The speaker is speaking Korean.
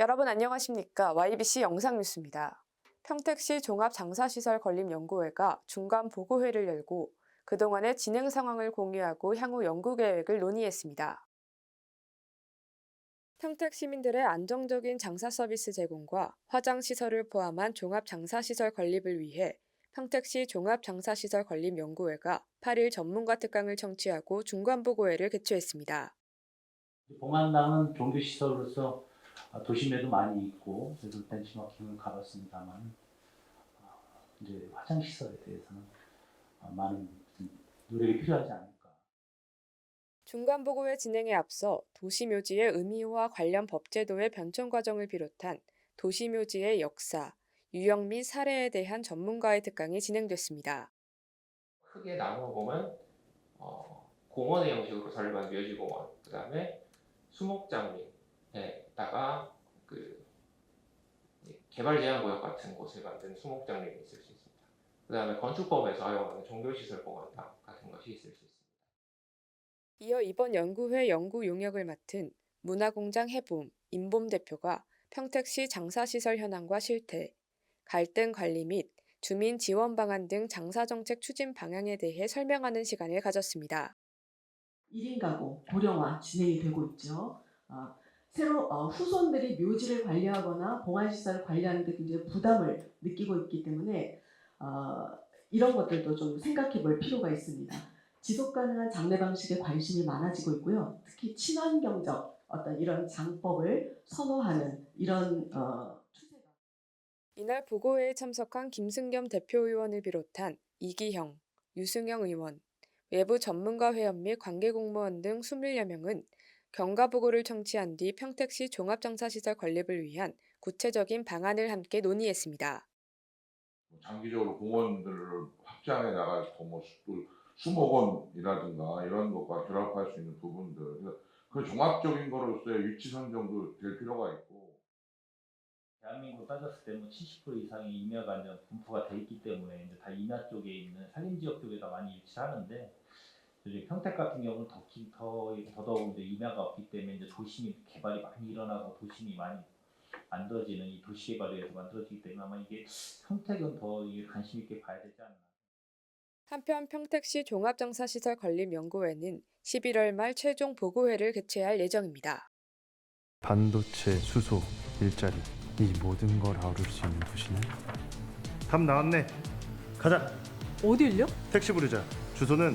여러분 안녕하십니까? YBC 영상뉴스입니다. 평택시 종합장사시설 건립연구회가 중간 보고회를 열고 그동안의 진행 상황을 공유하고 향후 연구 계획을 논의했습니다. 평택 시민들의 안정적인 장사 서비스 제공과 화장 시설을 포함한 종합 장사시설 건립을 위해 평택시 종합장사시설 건립연구회가 8일 전문가 특강을 청취하고 중간 보고회를 개최했습니다. 봉안당은 종교시설로서 도심에도 많이 있고 그래서 벤치마킹을 가봤습니다만 어, 이제 화장 시설에 대해서는 어, 많은 좀 노력이 필요하지 않을까. 중간 보고회 진행에 앞서 도시묘지의 의미와 관련 법제도의 변천 과정을 비롯한 도시묘지의 역사, 유형 및 사례에 대한 전문가의 특강이 진행됐습니다. 크게 나누어 보면 어, 공원의 형식으로 설립한 묘지공원, 그 다음에 수목장림 에다가 그 이제 개발 제한 구역 같은 곳을 만든 수목장림이 있을 수 있습니다. 그 다음에 건축법에서 허용하는 종교시설공원당 같은 것이 있을 수 있습니다. 이어 이번 연구회 연구 용역을 맡은 문화공장 해봄, 임봄 대표가 평택시 장사시설 현황과 실태, 갈등 관리 및 주민 지원 방안 등 장사 정책 추진 방향에 대해 설명하는 시간을 가졌습니다. 1인 가구 고령화 진행이 되고 있죠. 어, 새로 어, 후손들이 묘지를 관리하거나 봉안시설을 관리하는 데 굉장히 부담을 느끼고 있기 때문에 어, 이런 것들도 좀 생각해 볼 필요가 있습니다. 지속 가능한 장래 방식에 관심이 많아지고 있고요. 특히 친환경적 어떤 이런 장법을 선호하는 이런 어, 추세가 이날 보고회에 참석한 김승겸 대표의원을 비롯한 이기형, 유승영 의원, 외부 전문가 회원 및 관계 공무원 등 20여 명은 경과 보고를 청취한 뒤 평택시 종합장사시설 건립을 위한 구체적인 방안을 함께 논의했습니다. 장기적으로 공원들을 확장해 나갈 뭐 수목원이라든가 이런 것과 결합할 수 있는 부분들 그 종합적인 거로서의 위치 선정도 될 필요가 있고 대한민국 따졌을 때 뭐 70% 이상의 임야가 분포가 돼 있기 때문에 이제 다 임야 쪽에 있는 산림 지역 쪽에다 많이 위치하는데 이제 평택 같은 경우는 더, 기- 더 더더욱 이제 임야가 없기 때문에 이제 도심이 개발이 많이 일어나고 도심이 많이 만들어지는 이 도시 개발에 의해서 만들어지기 때문에 아마 이게 평택은 더 이게 관심 있게 봐야 되지 않나. 한편 평택시 종합장사시설 건립연구회는 11월 말 최종 보고회를 개최할 예정입니다. 반도체, 수소, 일자리 이 모든 걸 아우를 수 있는 도시는 답 나왔네 가자 어딜요? 택시 부르자 주소는